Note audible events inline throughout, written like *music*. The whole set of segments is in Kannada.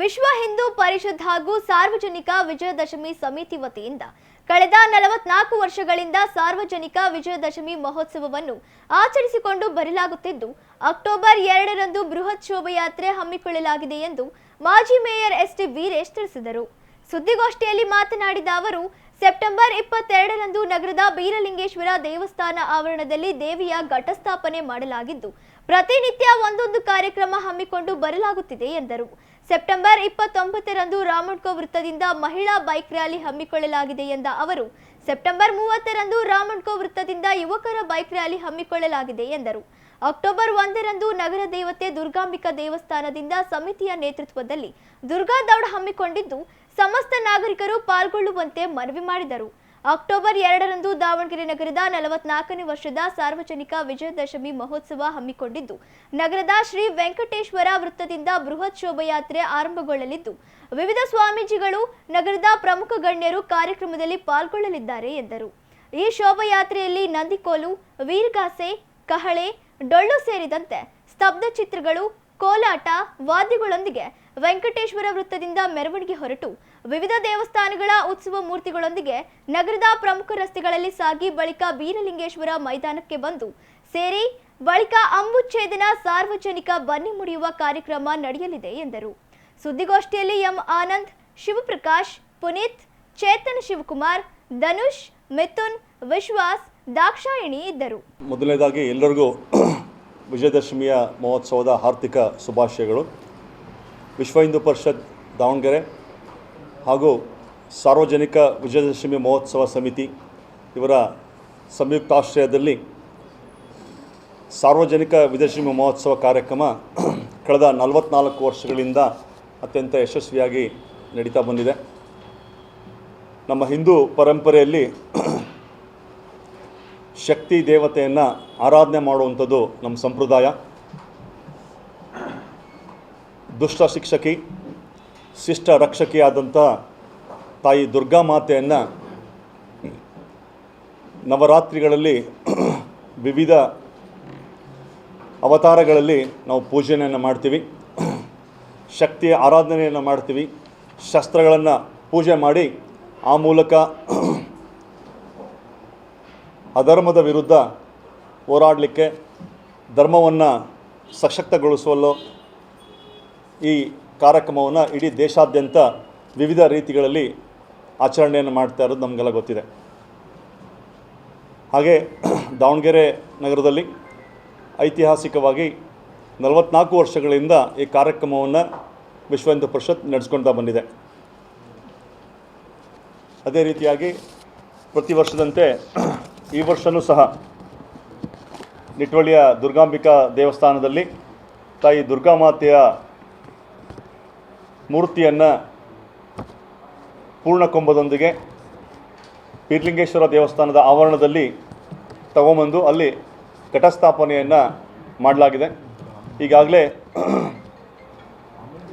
ವಿಶ್ವ ಹಿಂದೂ ಪರಿಷತ್ ಹಾಗೂ ಸಾರ್ವಜನಿಕ ವಿಜಯದಶಮಿ ಸಮಿತಿ ವತಿಯಿಂದ ಕಳೆದ ನಲವತ್ನಾಲ್ಕು ವರ್ಷಗಳಿಂದ ಸಾರ್ವಜನಿಕ ವಿಜಯದಶಮಿ ಮಹೋತ್ಸವವನ್ನು ಆಚರಿಸಿಕೊಂಡು ಬರಲಾಗುತ್ತಿದ್ದು, ಅಕ್ಟೋಬರ್ ಎರಡರಂದು ಬೃಹತ್ ಶೋಭಾಯಾತ್ರೆ ಹಮ್ಮಿಕೊಳ್ಳಲಾಗಿದೆ ಎಂದು ಮಾಜಿ ಮೇಯರ್ ಎಸ್ ಟಿ ವೀರೇಶ್ ತಿಳಿಸಿದರು. ಸುದ್ದಿಗೋಷ್ಠಿಯಲ್ಲಿ ಮಾತನಾಡಿದ ಅವರು, ಸೆಪ್ಟೆಂಬರ್ ಇಪ್ಪತ್ತೆರಡರಂದು ನಗರದ ಬೀರಲಿಂಗೇಶ್ವರ ದೇವಸ್ಥಾನ ಆವರಣದಲ್ಲಿ ದೇವಿಯ ಘಟಸ್ಥಾಪನೆ ಮಾಡಲಾಗಿದ್ದು, ಪ್ರತಿನಿತ್ಯ ಒಂದೊಂದು ಕಾರ್ಯಕ್ರಮ ಹಮ್ಮಿಕೊಂಡು ಬರಲಾಗುತ್ತಿದೆ ಎಂದರು. ಸೆಪ್ಟೆಂಬರ್ ಇಪ್ಪತ್ತೊಂಬತ್ತರಂದು ರಾಮಣ್ಕೋ ವೃತ್ತದಿಂದ ಮಹಿಳಾ ಬೈಕ್ ರ್ಯಾಲಿ ಹಮ್ಮಿಕೊಳ್ಳಲಾಗಿದೆ ಎಂದ ಅವರು, ಸೆಪ್ಟೆಂಬರ್ ಮೂವತ್ತರಂದು ರಾಮಣ್ಕೋ ವೃತ್ತದಿಂದ ಯುವಕರ ಬೈಕ್ ರ್ಯಾಲಿ ಹಮ್ಮಿಕೊಳ್ಳಲಾಗಿದೆ ಎಂದರು. ಅಕ್ಟೋಬರ್ ಒಂದರಂದು ನಗರ ದೇವತೆ ದುರ್ಗಾಂಬಿಕಾ ದೇವಸ್ಥಾನದಿಂದ ಸಮಿತಿಯ ನೇತೃತ್ವದಲ್ಲಿ ದುರ್ಗಾ ದೌಡ್ ಹಮ್ಮಿಕೊಂಡಿದ್ದು ಸಮಸ್ತ ನಾಗರಿಕರು ಪಾಲ್ಗೊಳ್ಳುವಂತೆ ಮನವಿ ಮಾಡಿದರು. ಅಕ್ಟೋಬರ್ ಎರಡರಂದು ದಾವಣಗೆರೆ ನಗರದ ನಲವತ್ನಾಲ್ಕನೇ ವರ್ಷದ ಸಾರ್ವಜನಿಕ ವಿಜಯದಶಮಿ ಮಹೋತ್ಸವ ಹಮ್ಮಿಕೊಂಡಿದ್ದು, ನಗರದ ಶ್ರೀ ವೆಂಕಟೇಶ್ವರ ವೃತ್ತದಿಂದ ಬೃಹತ್ ಶೋಭಾಯಾತ್ರೆ ಆರಂಭಗೊಳ್ಳಲಿದ್ದು, ವಿವಿಧ ಸ್ವಾಮೀಜಿಗಳು ನಗರದ ಪ್ರಮುಖ ಗಣ್ಯರು ಕಾರ್ಯಕ್ರಮದಲ್ಲಿ ಪಾಲ್ಗೊಳ್ಳಲಿದ್ದಾರೆ ಎಂದರು. ಈ ಶೋಭಾಯಾತ್ರೆಯಲ್ಲಿ ನಂದಿಕೋಲು, ವೀರ್ಗಾಸೆ, ಕಹಳೆ ಡೊಳ್ಳು ಸೇರಿದಂತೆ ಸ್ತಬ್ಧ ಚಿತ್ರಗಳು, ಕೋಲಾಟ, ವಾದ್ಯಗಳೊಂದಿಗೆ ವೆಂಕಟೇಶ್ವರ ವೃತ್ತದಿಂದ ಮೆರವಣಿಗೆ ಹೊರಟು. ವಿವಿಧ ದೇವಸ್ಥಾನಗಳ ಉತ್ಸವ ಮೂರ್ತಿಗಳೊಂದಿಗೆ ನಗರದ ಪ್ರಮುಖ ರಸ್ತೆಗಳಲ್ಲಿ ಸಾಗಿ ಬಳಿಕ ಬೀರಲಿಂಗೇಶ್ವರ ಮೈದಾನಕ್ಕೆ ಬಂದು ಸೇರಿ ಬಳಿಕ ಅಂಬುಚ್ಛೇದನ ಸಾರ್ವಜನಿಕ ಬನ್ನಿ ಮುಡಿಯುವ ಕಾರ್ಯಕ್ರಮ ನಡೆಯಲಿದೆ ಎಂದರು. ಸುದ್ದಿಗೋಷ್ಠಿಯಲ್ಲಿ ಎಂ ಆನಂದ್, ಶಿವಪ್ರಕಾಶ್, ಪುನೀತ್, ಚೇತನ್ ಶಿವಕುಮಾರ್, ಧನುಷ್, ಮಿಥುನ್, ವಿಶ್ವಾಸ್ ದಾಕ್ಷಾಯಿಣಿ ಇದ್ದರು. ಮೊದಲನೇದಾಗಿ ಎಲ್ಲರಿಗೂ *clears throat* ವಿಜಯದಶಮಿಯ ಮಹೋತ್ಸವದ ಆರ್ಥಿಕ ಶುಭಾಶಯಗಳು. ವಿಶ್ವ ಹಿಂದೂ ಪರಿಷತ್ ದಾವಣಗೆರೆ ಹಾಗೂ ಸಾರ್ವಜನಿಕ ವಿಜಯದಶಮಿ ಮಹೋತ್ಸವ ಸಮಿತಿ ಇವರ ಸಂಯುಕ್ತಾಶ್ರಯದಲ್ಲಿ ಸಾರ್ವಜನಿಕ ವಿಜಯದಶಮಿ ಮಹೋತ್ಸವ ಕಾರ್ಯಕ್ರಮ *clears throat* ಕಳೆದ ನಲವತ್ನಾಲ್ಕು ವರ್ಷಗಳಿಂದ ಅತ್ಯಂತ ಯಶಸ್ವಿಯಾಗಿ ನಡೀತಾ ಬಂದಿದೆ. ನಮ್ಮ ಹಿಂದೂ ಪರಂಪರೆಯಲ್ಲಿ ಶಕ್ತಿ ದೇವತೆಯನ್ನು ಆರಾಧನೆ ಮಾಡುವಂಥದ್ದು ನಮ್ಮ ಸಂಪ್ರದಾಯ. ದುಷ್ಟ ಶಿಕ್ಷಕಿ, ಶಿಷ್ಟ ರಕ್ಷಕಿಯಾದಂಥ ತಾಯಿ ದುರ್ಗಾ ಮಾತೆಯನ್ನು ನವರಾತ್ರಿಗಳಲ್ಲಿ *clears throat* ವಿವಿಧ ಅವತಾರಗಳಲ್ಲಿ ನಾವು ಪೂಜೆಯನ್ನು ಮಾಡ್ತೀವಿ. ಶಕ್ತಿಯ ಆರಾಧನೆಯನ್ನು ಮಾಡ್ತೀವಿ. ಶಸ್ತ್ರಗಳನ್ನು ಪೂಜೆ ಮಾಡಿ ಆ ಮೂಲಕ *clears throat* ಅಧರ್ಮದ ವಿರುದ್ಧ ಹೋರಾಡಲಿಕ್ಕೆ ಧರ್ಮವನ್ನು ಸಶಕ್ತಗೊಳಿಸಲು ಈ ಕಾರ್ಯಕ್ರಮವನ್ನು ಇಡೀ ದೇಶಾದ್ಯಂತ ವಿವಿಧ ರೀತಿಗಳಲ್ಲಿ ಆಚರಣೆಯನ್ನು ಮಾಡ್ತಾ ಇರೋದು ನಮಗೆಲ್ಲ ಗೊತ್ತಿದೆ. ಹಾಗೆ *clears throat* ದಾವಣಗೆರೆ ನಗರದಲ್ಲಿ ಐತಿಹಾಸಿಕವಾಗಿ ನಲವತ್ನಾಲ್ಕು ವರ್ಷಗಳಿಂದ ಈ ಕಾರ್ಯಕ್ರಮವನ್ನು ವಿಶ್ವ ಹಿಂದೂ ಪರಿಷತ್ ನಡೆಸ್ಕೊಳ್ತಾ ಬಂದಿದೆ. ಅದೇ ರೀತಿಯಾಗಿ ಪ್ರತಿ ವರ್ಷದಂತೆ *clears throat* ಈ ವರ್ಷವೂ ಸಹ ನಿಟ್ವಳ್ಳಿಯ ದುರ್ಗಾಂಬಿಕಾ ದೇವಸ್ಥಾನದಲ್ಲಿ ತಾಯಿ ದುರ್ಗಾಮಾತೆಯ ಮೂರ್ತಿಯನ್ನು ಪೂರ್ಣಕೊಂಬದೊಂದಿಗೆ ಪೀರ್ಲಿಂಗೇಶ್ವರ ದೇವಸ್ಥಾನದ ಆವರಣದಲ್ಲಿ ತಗೊಂಬಂದು ಅಲ್ಲಿ ಘಟಸ್ಥಾಪನೆಯನ್ನು ಮಾಡಲಾಗಿದೆ. ಈಗಾಗಲೇ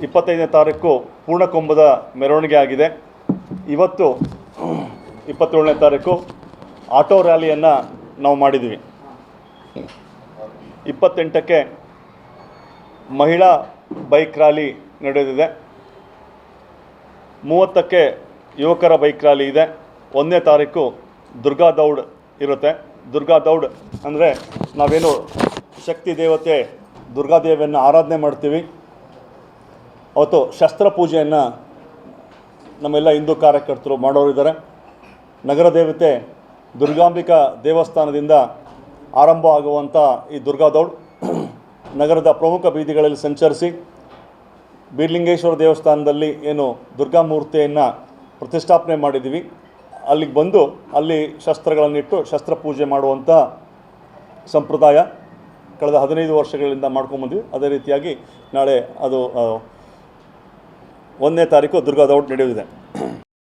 ಇಪ್ಪತ್ತೈದನೇ ತಾರೀಕು ಪೂರ್ಣಕೊಂಬದ ಮೆರವಣಿಗೆ ಆಗಿದೆ. ಇವತ್ತು ಇಪ್ಪತ್ತೇಳನೇ ತಾರೀಕು ಆಟೋ ರ್ಯಾಲಿಯನ್ನು ನಾವು ಮಾಡಿದ್ವಿ. ಇಪ್ಪತ್ತೆಂಟಕ್ಕೆ ಮಹಿಳಾ ಬೈಕ್ ರ್ಯಾಲಿ ನಡೆದಿದೆ. ಮೂವತ್ತಕ್ಕೆ ಯುವಕರ ಬೈಕ್ ರ್ಯಾಲಿ ಇದೆ. ಒಂದನೇ ತಾರೀಕು ದುರ್ಗಾ ದೌಡ್ ಇರುತ್ತೆ. ದುರ್ಗಾ ದೌಡ್ ಅಂದರೆ ನಾವೇನು ಶಕ್ತಿ ದೇವತೆ ದುರ್ಗಾದೇವಿಯನ್ನು ಆರಾಧನೆ ಮಾಡ್ತೀವಿ. ಅವತ್ತು ಶಸ್ತ್ರ ಪೂಜೆಯನ್ನು ನಮ್ಮೆಲ್ಲ ಹಿಂದೂ ಕಾರ್ಯಕರ್ತರು ಮಾಡೋರಿದ್ದಾರೆ. ನಗರ ದೇವತೆ ದುರ್ಗಾಂಬಿಕಾ ದೇವಸ್ಥಾನದಿಂದ ಆರಂಭ ಆಗುವಂಥ ಈ ದುರ್ಗಾ ದೌಡ್ *clears throat* ನಗರದ ಪ್ರಮುಖ ಬೀದಿಗಳಲ್ಲಿ ಸಂಚರಿಸಿ ಬೀರ್ಲಿಂಗೇಶ್ವರ ದೇವಸ್ಥಾನದಲ್ಲಿ ಏನು ದುರ್ಗಾ ಮೂರ್ತಿಯನ್ನು ಪ್ರತಿಷ್ಠಾಪನೆ ಮಾಡಿದ್ದೀವಿ. ಅಲ್ಲಿಗೆ ಬಂದು ಅಲ್ಲಿ ಶಸ್ತ್ರಗಳನ್ನಿಟ್ಟು ಶಸ್ತ್ರಪೂಜೆ ಮಾಡುವಂಥ ಸಂಪ್ರದಾಯ ಕಳೆದ ಹದಿನೈದು ವರ್ಷಗಳಿಂದ ಮಾಡ್ಕೊಂಬಂದ್ವಿ ಅದೇ ರೀತಿಯಾಗಿ ನಾಳೆ ಅದು ಒಂದನೇ ತಾರೀಕು ದುರ್ಗಾ ದೌಡ್ ನಡೆಯಲಿದೆ.